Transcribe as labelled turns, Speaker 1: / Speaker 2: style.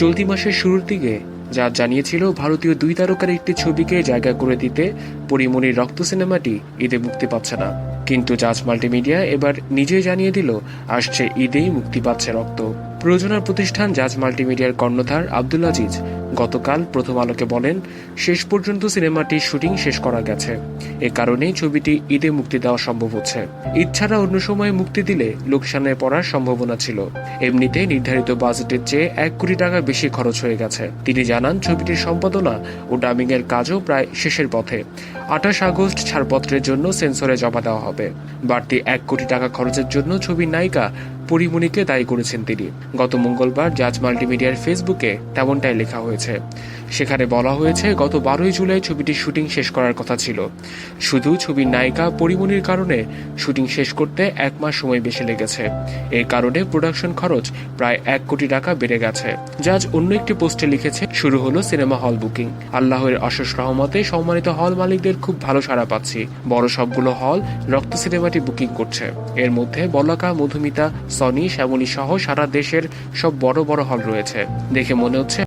Speaker 1: চলতি মাসের শুরুর দিকে, যা জানিয়েছিল ভারতীয় দুই তারকার একটি ছবিকে জায়গা করে দিতে পরিমণির রক্ত সিনেমাটি ঈদে মুক্তি পাচ্ছে না। কিন্তু জাজ মাল্টিমিডিয়া এবার নিজেই জানিয়ে দিল, আসছে ঈদেই মুক্তি পাচ্ছে রক্ত। প্রযোজনা প্রতিষ্ঠান জাজ মাল্টিমিডিয়ার কর্ণধার আব্দুল আজিজ গতকাল প্রথম আলোকে বলেন, শেষ পর্যন্ত সিনেমাটির শুটিং শেষ করা গেছে। এ কারণেই ছবিটি ঈদে মুক্তি দেওয়া সম্ভব হচ্ছে। ছাড়া অন্য সময়ে মুক্তি দিলে লোকসানে পড়ার সম্ভাবনা ছিল। এমনিতে নির্ধারিত বাজেটের চেয়ে এক কোটি টাকা বেশি খরচ হয়ে গেছে। তিনি জানান, ছবিটির সম্পাদনা ও ডাবিং এর কাজও প্রায় শেষের পথে। আঠাশ আগস্ট ছাড়পত্রের জন্য সেন্সরে জমা দেওয়া হবে। বাড়তি এক কোটি টাকা খরচের জন্য ছবির নায়িকা পরিমণিকে দায়ী করেছেন তিনি। গত মঙ্গলবার জাজ মাল্টিমিডিয়ার ফেসবুকে তেমনটাই লেখা হয়েছে। সেখানে বলা হয়েছে, গত বারোই জুলাই ছবিটির শুটিং শেষ করার কথা ছিল। শুধু ছবির নায়িকা পরিমণির কারণে শুটিং শেষ করতে এক মাস সময় বেশি লেগেছে। এই কারণে প্রোডাকশন খরচ প্রায় এক কোটি টাকা বেড়ে গেছে। জাজ অন্য একটি পোস্টে লিখেছে, শুরু হলো সিনেমা হল বুকিং। আল্লাহের অশেষ রহমতে সম্মানিত হল মালিকদের খুব ভালো সাড়া পাচ্ছি। বড় সবগুলো হল রক্ত সিনেমাটি বুকিং করছে। এর মধ্যে বলাকা মধুমিতা, সনি, শ্যামলী সহ সারা দেশের সব বড় বড় হল রয়েছে। দেখে মনে হচ্ছে